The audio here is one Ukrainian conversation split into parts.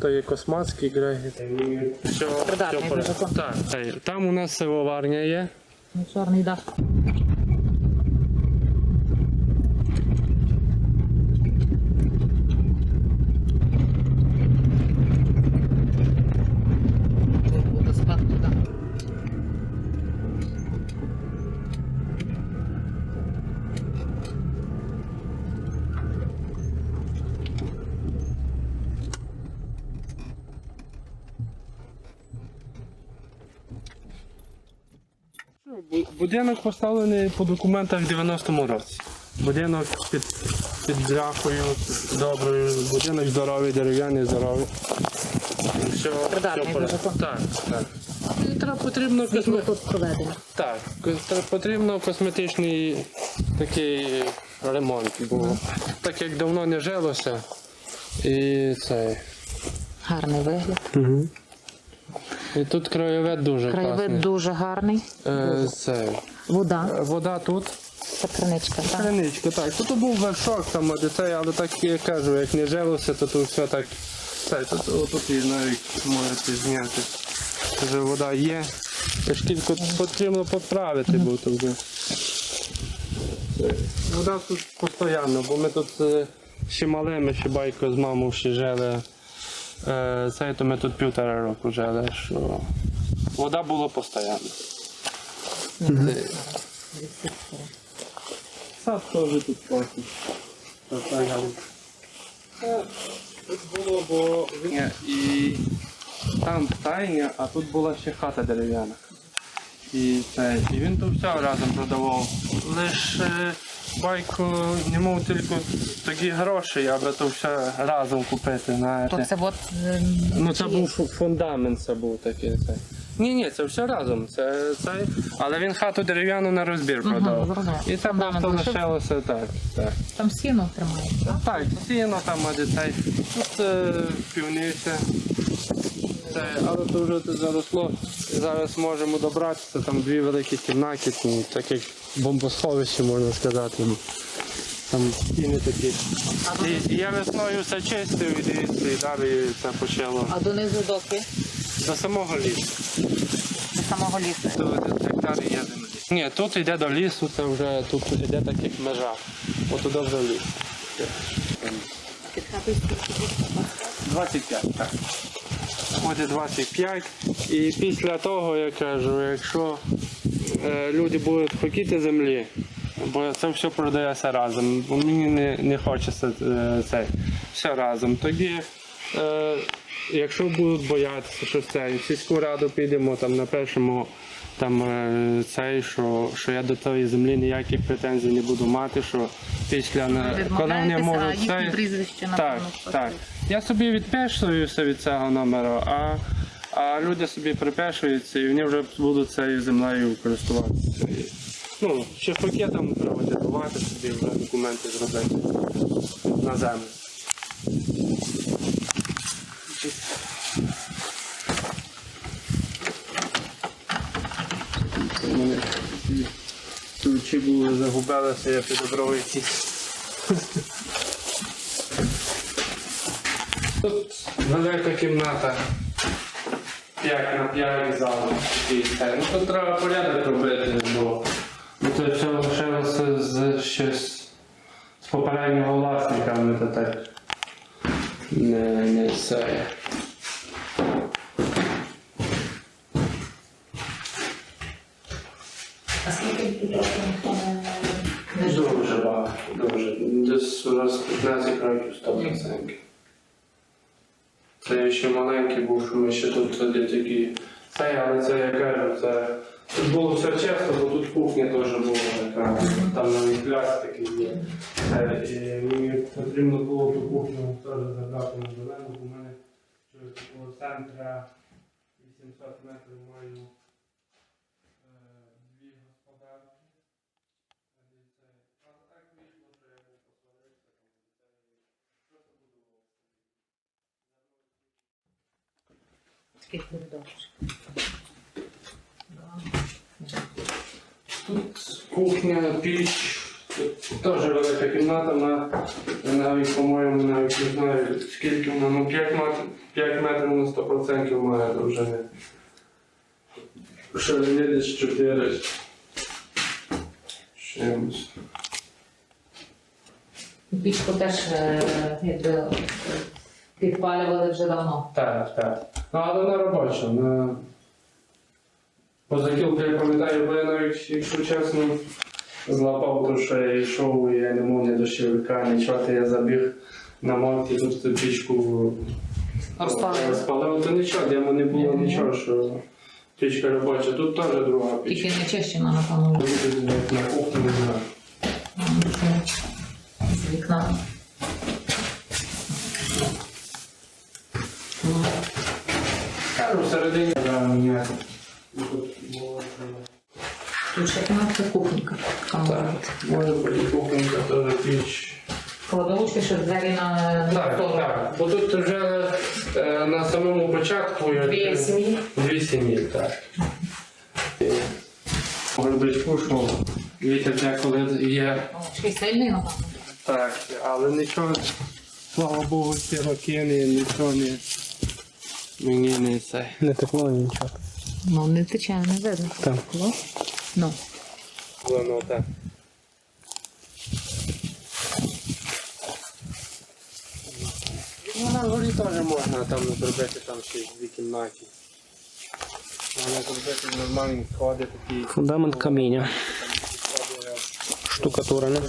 То є космацький грегіт. Все, Придатний все дуже. Так, там у нас сивоварня є. Ну, чорний дах. Будинок поставлений по документах в 90-му році. Будинок під, під бляхою доброю, будинок здоровий, дерев'яний, здоровий. Все, все порядку. Так, так. І треба потрібно косме... так, потрібно косметичний такий ремонт, бо так як давно не жилося. І це. Гарний вигляд. І тут краєвид дуже Краєвид класний. дуже гарний. Е, це. Вода. Вода тут. Це криничка. Так. Криничка, так. Тут був вершок там а дітей, але так я кажу, як не жилося, то тут все так. Це, тут, отут і навіть можете зняти. Вже вода є. Шкільку потрібно поправити, бо то вже. Вода тут постійно, бо ми тут е, ще малими, ще байко з мамою ще жили. Це то ми тут півтора року жили, що вода була постійно. Сад теж тут трохи. Тут було, бо Ні, і там стайня, а тут була ще хата дерев'яна. І, це, і він тут все разом продавав. Лише байку не мав тільки такі гроші, аби то все разом купити. Знаєте. То це от е, Ну це був фундамент, це був такий. Це. Ні, ні, це все разом. Це, це... Але він хату дерев'яну на розбір продав. зрозуміло. І Фундамент просто лишилося так. так. там сіно тримається. Так, сіно там а дітей. Тут е, півниця. Це, але то вже тут заросло. І зараз можемо добратися. Там дві великі кімнати, так як бомбосховище, можна сказати. Там стіни такі. І, і я весною все чистив і дивіться, і далі це почало А донизу доки до самого лісу. до самого лісу. До гектарів є землі. Ні, тут йде до лісу, це вже тут йде так як межа. От туди вже ліс. Під хатою скільки буде? 25, так. Буде 25. І після того, я кажу, якщо е, люди будуть хотіти землі, бо це все продається разом, бо мені не, не хочеться е, це все разом. Тоді, е, якщо будуть боятися, що це, в сільську раду підемо там на першому там е, цей, що, що я до тої землі ніяких претензій не буду мати, що після на- коли вони а можуть їхнє цей. прізвище Так, напевно. так. Я собі відпишуюся від цього номеру, а, а люди собі припишуються і вони вже будуть цією землею користуватися. І, Ну, ще пакетом треба датувати собі вже документи зробити на землю. У мене такі ключі були загубилися, я підобрав якісь. Тут велика кімната. 5 на 5 зал. Ну тут треба порядок робити, бо це все лишилося з щось з попереднього власника, ми то так не, не це. А скільки років ніхто не Дуже багато, дуже. Десь у нас 15 років 100%. Це я ще маленький був, що ми ще тут тоді такі. Це, але це я кажу, це тут було все чесно, бо тут кухня теж була така, там навіть пляс такий є. Це, і мені потрібно було ту кухню теж забрати на зелену, бо в мене через такого центра 800 метрів маю скільки буде довше? Тут кухня, піч, тут теж велика кімната, на, навіть, по-моєму, навіть не знаю, скільки вона, ну 5 метрів, 5 метрів на 100% має довжини. Ширини десь 4. Чимось. Пічку теж е, якби, е, підпалювали вже давно. Так, так. Ну, але не робоча. На... Позакілку я пам'ятаю, бо я навіть, якщо чесно, злапав то, що я йшов, і я не мог ні дощовика, нічого, то я забіг на мовки, тут пічку Розпалили. розпалив, то нічого, диму не було нічого, що пічка робоча. Тут теж друга пічка. Тільки не чищена, напевно. Як на кухні не знаю. З вікна. Кажу, всередині треба міняти. Тут було треба. Тут ще кімната кухонька. Така може бути. може бути кухонька теж піч. Кладовочка, що двері на Так, так. Бо тут вже е, на самому початку як- Дві сім'ї. Дві сім'ї, так. Грибичку, що вітер деколи є. Ще сильний, напевно. Так, але нічого, слава Богу, ці роки не, нічого не мені не це. Не текло нічого. Ну, не тече, не видно. Так. Ну. Воно так. Ну, на горі теж можна там зробити там ще дві кімнаті. Можна зробити нормальні сходи такі. Фундамент каміння. Штукатурена.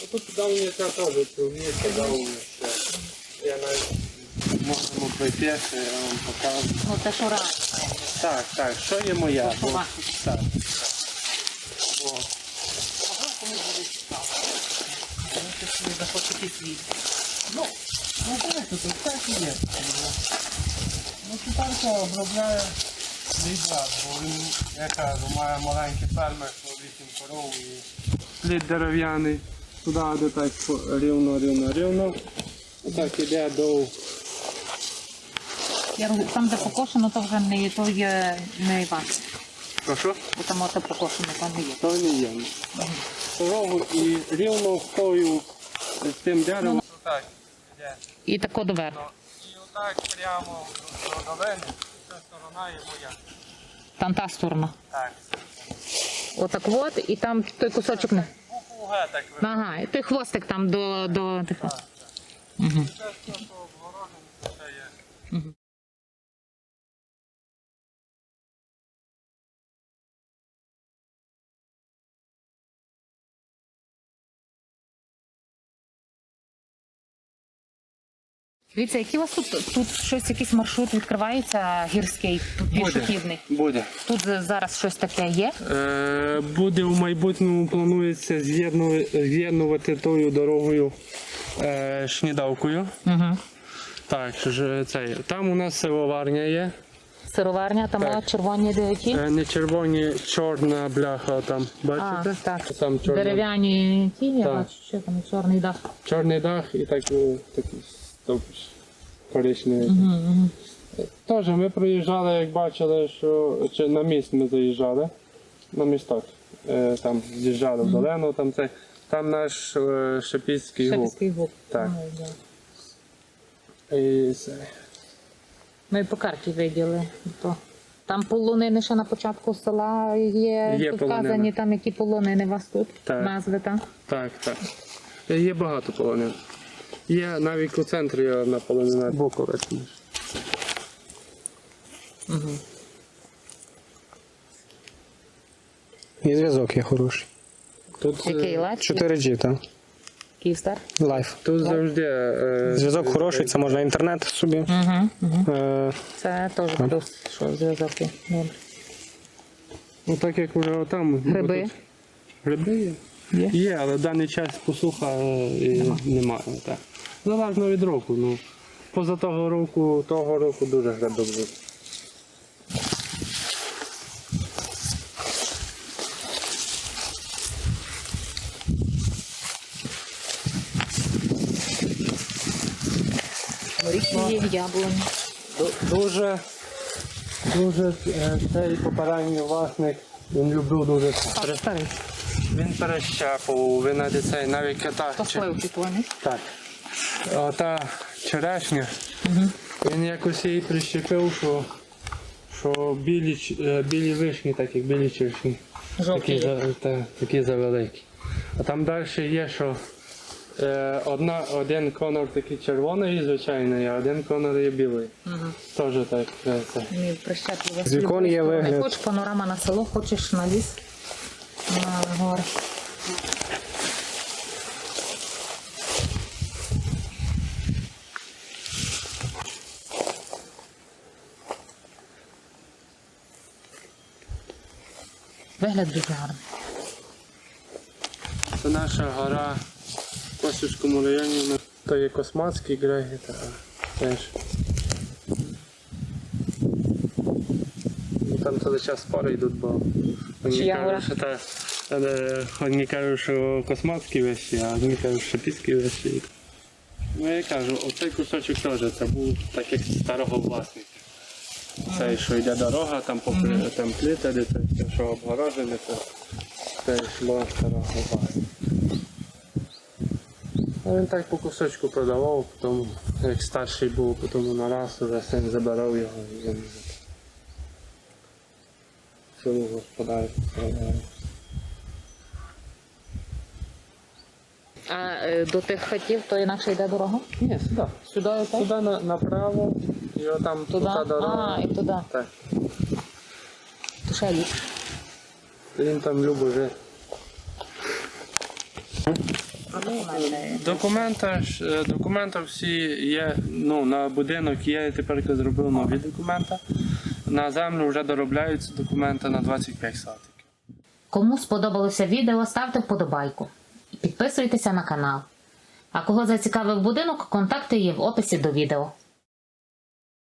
Ну, Тут давні це теж, це вміється давні ще. Я навіть можемо пройти, я вам покажу. Ну, те, що рано. Так, так, що є моя? Що Бо- ваше? Так. Ну, ну так, тут так і є. Ну, Читарка обробляє мій бо він, я кажу, має маленький фермер, що вісім коров і слід дерев'яний. Туди, де так рівно, рівно, рівно. Отак іде до Я розумію, Там, де покошено, то вже не, є, то є не ваше. Прошу? Бо там оте покошено, там не є. То не є. Дорогу і рівно стою з тим деревом. Отак, іде. І тако доверху. І отак прямо до долини, ця сторона є моя. Там та сторона. Так. Отак от, і там той кусочок не. Букву Г так ви. Ага, і той хвостик там до. до... тих- Угу. Це все то Дивіться, який у вас тут? Тут щось, якийсь маршрут відкривається гірський, пішохідний. Буде. Тут зараз щось таке є. Е, буде в майбутньому планується з'єднувати, тою дорогою е, шнідавкою. Угу. Так, це, там у нас сивоварня є. Сироварня, там Так. червоні деякі. Е, не червоні, чорна бляха там. А, Бачите? так. Там чорна, Дерев'яні ті, я бачу, що там чорний дах. чорний дах і так, такий стовп коричневий. Угу, угу. Теж ми проїжджали, як бачили, що чи на міст ми заїжджали, на місток. Е, там з'їжджали в долину, там це. Там наш е, Шепіцький гук. Шепський гук. Так. Ой, да. І це. Ми по карті виділи. То. Там полонини ще на початку села є, Є вказані, там які полонини у вас тут, Так. назви. Так, так. Е, Є багато полонин. Є навіть у центрі одна полонина. Боковець. Угу. І зв'язок є хороший. Тут, е, Який лайф? 4G, так. Київстар? Лайф. тут завжди. е, Зв'язок хороший, це можна інтернет собі. Угу, угу. Е, Це теж плюс, що зв'язок є. Добре. Ну так як вже там. Гриби? тут- Гриби є? Є? Є, але в даний час посуха е, і немає. Так. Залежно від року. Ну, поза того року, того року дуже. Горіхи яблуні. Дуже, дуже е, цей попередній власник, він любив дуже. Так, старий. Він перещепував, він навіть цей навіть ката. То чи- сливки Так. ота черешня, він якось її прищепив, що, що білі, е, білі вишні, так як білі черешні. Такі, за, та, такі завеликі. А там далі є, що е, одна, один конор такий червоний, звичайний, а один конор є білий. Теж так. е, це. Мій прищепливо. З вікон є вигляд. Хочеш панорама на село, хочеш на ліс, на гори. Вигляд дуже гарний. Це наша гора в Косівському районі. То є Космацький Греги, та теж. Ну, Там цілий час спори йдуть, бо одні кажуть, що та, одні кажуть, що Космацькі вещі, а одні кажуть, що Піські вещі. Ну я кажу, оцей кусочок теж це був так як старого власника. Це що йде дорога, там попри там пліта, де це все, що обгорожене, це, це ж була старого. А він так по кусочку продавав, потім як старший був, потім на раз вже син забирав його і він цілу господарку продав. А е, до тих хатів то інакше йде дорога? Ні, сюди. Сюди? Туди на, направо, і отам Туди? туди дорога. А, і туди. Так. То ще ліс. Він там любить жити. Документи, ж, е, документи всі є, ну, на будинок є, тепер я зробив нові документи. На землю вже доробляються документи на 25 соток. Кому сподобалося відео, ставте вподобайку. Підписуйтеся на канал. А кого зацікавив будинок, контакти є в описі до відео.